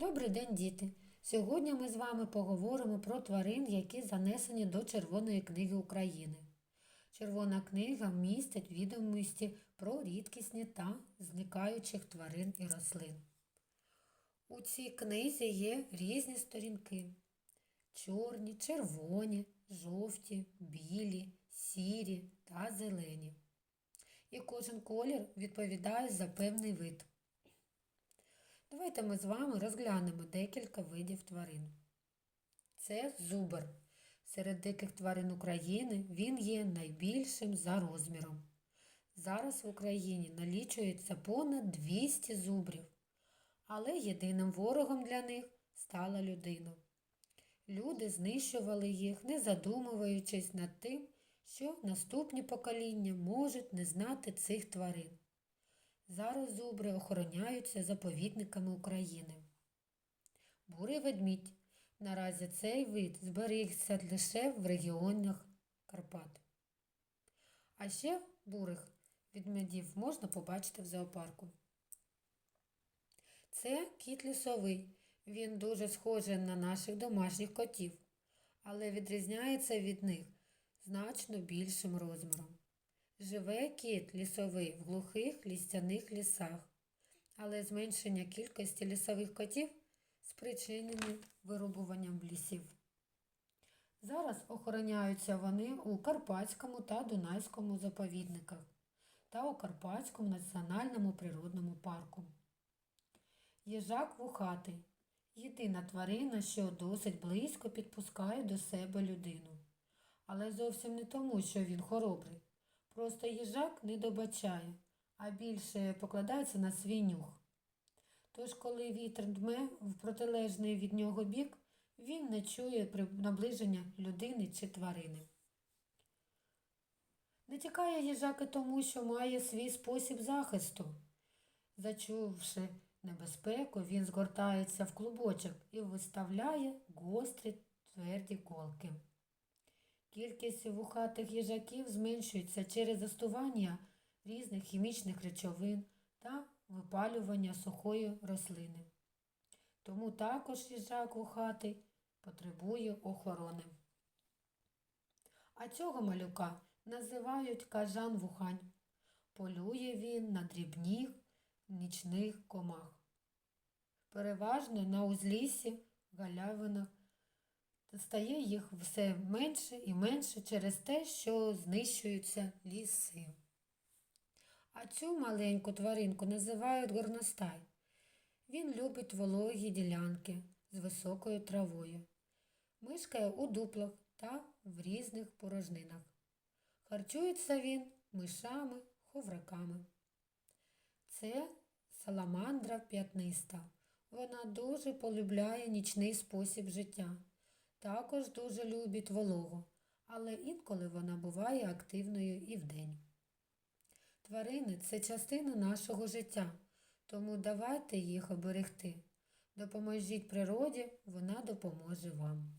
Добрий день, діти! Сьогодні ми з вами поговоримо про тварин, які занесені до Червоної книги України. Червона книга містить відомості про рідкісні та зникаючих тварин і рослин. У цій книзі є різні сторінки: чорні, червоні, жовті, білі, сірі та зелені. І кожен колір відповідає за певний вид. Давайте ми з вами розглянемо декілька видів тварин. Це зубр. Серед диких тварин України він є найбільшим за розміром. Зараз в Україні налічується понад 200 зубрів, але єдиним ворогом для них стала людина. Люди знищували їх, не задумуючись над тим, що наступні покоління можуть не знати цих тварин. Зараз зубри охороняються заповідниками України. Бурий ведмідь. Наразі цей вид зберігся лише в регіонах Карпат. А ще бурих ведмедів можна побачити в зоопарку. Це кіт лісовий. Він дуже схожий на наших домашніх котів, але відрізняється від них значно більшим розміром. Живе кіт лісовий в глухих лістяних лісах, але зменшення кількості лісових котів спричинені вирубуванням лісів. Зараз охороняються вони у Карпатському та Дунайському заповідниках та у Карпатському національному природному парку. Їжак вухатий єдина тварина, що досить близько підпускає до себе людину. Але зовсім не тому, що він хоробрий. Просто їжак не добачає, а більше покладається на свій нюх. Тож, коли вітер дме в протилежний від нього бік, він не чує наближення людини чи тварини. Не тікає їжак і тому, що має свій спосіб захисту. Зачувши небезпеку, він згортається в клубочок і виставляє гострі тверді колки. Кількість вухатих їжаків зменшується через застування різних хімічних речовин та випалювання сухої рослини. Тому також їжак вухатий потребує охорони. А цього малюка називають кажан вухань. Полює він на дрібних нічних комах. Переважно на узліссі, галявинах стає їх все менше і менше через те, що знищуються ліси. А цю маленьку тваринку називають горностай. Він любить вологі ділянки з високою травою. Мишкає у дуплах та в різних порожнинах. Харчується він мишами, ховраками. Це саламандра п'ятниста. Вона дуже полюбляє нічний спосіб життя. Також дуже любить вологу, але інколи вона буває активною і вдень. Тварини це частина нашого життя, тому давайте їх оберегти. Допоможіть природі, вона допоможе вам.